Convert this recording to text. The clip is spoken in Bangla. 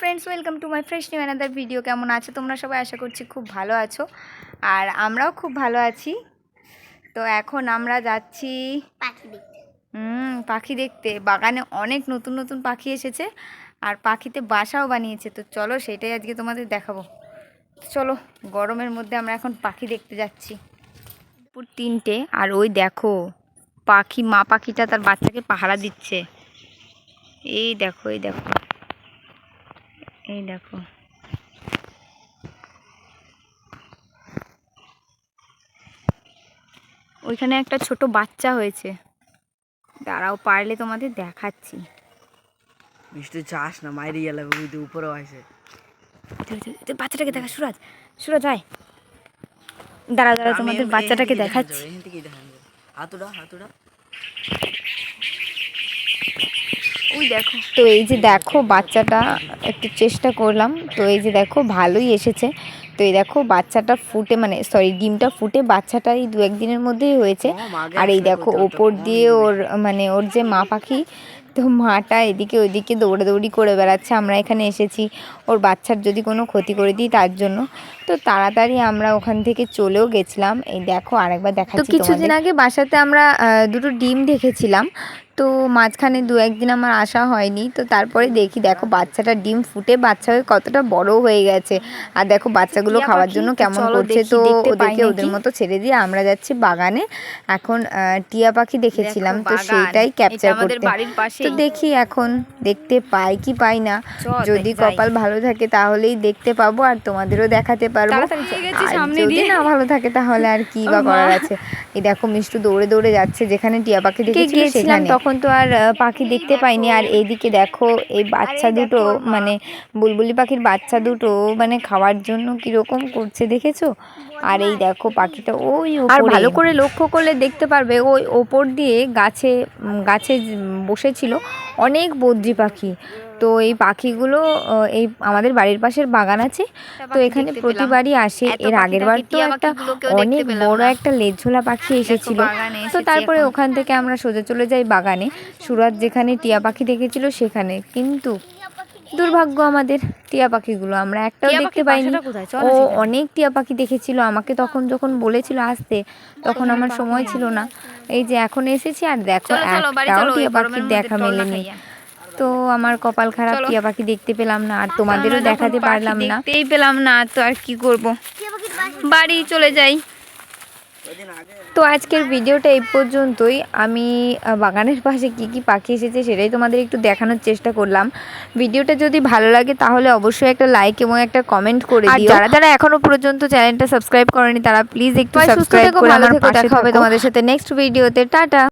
Friends welcome to my fresh new another video কেমন আছো? তোমরা সবাই আশা করছি খুব ভালো আছো। আর আমরাও খুব ভালো আছি। তো এখন আমরা যাচ্ছি পাখি দেখতে। হুম পাখি দেখতে। বাগানে অনেক নতুন নতুন পাখি এসেছে। আর পাখিতে বাসাও বানিয়েছে। তো চলো সেটাই আজকে তোমাদের দেখাবো। চলো গরমের মধ্যে আমরা এখন পাখি দেখতে যাচ্ছি। দুপুর তিনটে আর ওই দেখো পাখি মা পাখিটা তার বাচ্চাকে পাহারা দিচ্ছে। এই দেখো এই দেখো। এই দেখো। ওইখানে একটা ছোট বাচ্চা হয়েছে। দাঁড়াও পারলে তোমাদের দেখাচ্ছি। মিষ্টি চাস না মাইরে গেলে ওই তো উপরেও আছে। বাচ্চাটাকে দেখা সুরাজ সুরাজ আয়। দাঁড়াও দাঁড়াও তোমাদের বাচ্চাটাকে দেখাচ্ছি। হাতুড়া হাতুড়া ওই দেখো। তো এই যে দেখো বাচ্চাটা একটু চেষ্টা করলাম তো এই যে দেখো ভালোই এসেছে। তো এই দেখো বাচ্চাটা ফুটে মানে সরি ডিমটা ফুটে বাচ্চাটা এই দু একদিনের মধ্যেই হয়েছে। আর এই দেখো ওপর দিয়ে ওর মানে ওর যে মা পাখি তো মাটা এদিকে ওইদিকে দৌড়াদৌড়ি করে বেড়াচ্ছে। আমরা এখানে এসেছি। ওর বাচ্চার যদি কোনো ক্ষতি করে দিই তার জন্য। তো তাড়াতাড়ি আমরা ওখান থেকে চলেও গেছিলাম। এই দেখো আরেকবার দেখাচ্ছি তো কিছুদিন আগে বাসাতে আমরা দুটো ডিম দেখেছিলাম। তো মাঝখানে দু একদিন আমার আসা হয়নি। তো তারপরে দেখি দেখো বাচ্চাটা ডিম ফুটে বাচ্চা হয়ে কতটা বড় হয়ে গেছে। আর দেখো বাচ্চাগুলো খাওয়ার জন্য কেমন করছে। তো ওদেরকে ওদের মতো ছেড়ে দিয়ে আমরা যাচ্ছি বাগানে। এখন টিয়া পাখি দেখেছিলাম। তো। সেইটাই ক্যাপচার করতে। তো দেখি এখন দেখতে পাই কি পাই না। যদি কপাল ভালো থাকে তাহলেই দেখতে পাবো আর তোমাদেরও দেখাতে পারব। যদি না ভালো থাকে তাহলে আর কি বা করার আছে? এই দেখো মিষ্টু দৌড়ে দৌড়ে যাচ্ছে যেখানে টিয়া পাখি দেখেছিল সেখানে। তখন তো আর পাখি দেখতে পাইনি। আর এইদিকে দেখো এই বাচ্চা দুটো মানে বুলবুলি পাখির বাচ্চা দুটো মানে খাওয়ার জন্য কীরকম করছে দেখেছ? আর এই দেখো পাখিটা ওই আর ভালো করে লক্ষ্য করলে দেখতে পারবে ওই ওপর দিয়ে গাছে গাছে যে- বসেছিল অনেক বদ্রি পাখি। তো এই পাখিগুলো এই আমাদের বাড়ির পাশের বাগান আছে। তো এখানে প্রতিবারই আসে। এর আগের বার তো একটা অনেক বড় একটা লেজঝোলা পাখি এসেছিল। তো তারপরে ওখান থেকে আমরা সোজা চলে যাই বাগানে। সুরাত যেখানে টিয়া পাখি দেখেছিল সেখানে। কিন্তু দুর্ভাগ্য আমাদের টিয়া পাখিগুলো। আমরা একটাও দেখতে পাইনি। ও অনেক টিয়া পাখি দেখেছিল। আমাকে তখন যখন বলেছিল আসতে তখন আমার সময় ছিল না। এই যে এখন এসেছি আর দেখো একটাও টিয়া পাখির দেখা মেলেনি। তো আমার কপাল খারাপ টিয়া পাখি দেখতে পেলাম না আর তোমাদেরও দেখাতে পারলাম না। দেখতেই পেলাম না তো আর কি করব? বাড়ি চলে যাই। তো আজকের ভিডিওটা এই পর্যন্তই। আমি বাগানের পাশে কি কি পাখি এসেছে সেটাই তোমাদের একটু দেখানোর চেষ্টা করলাম। ভিডিওটা যদি ভালো লাগে তাহলে অবশ্যই একটা লাইক এবং একটা কমেন্ট করে দিই দিও। যারা যারা এখনও পর্যন্ত চ্যানেলটা সাবস্ক্রাইব করেনি তারা প্লিজ একটু সাবস্ক্রাইব করে আমার পাশে দেখা হবে তোমাদের সাথে নেক্সট ভিডিওতে টাটা!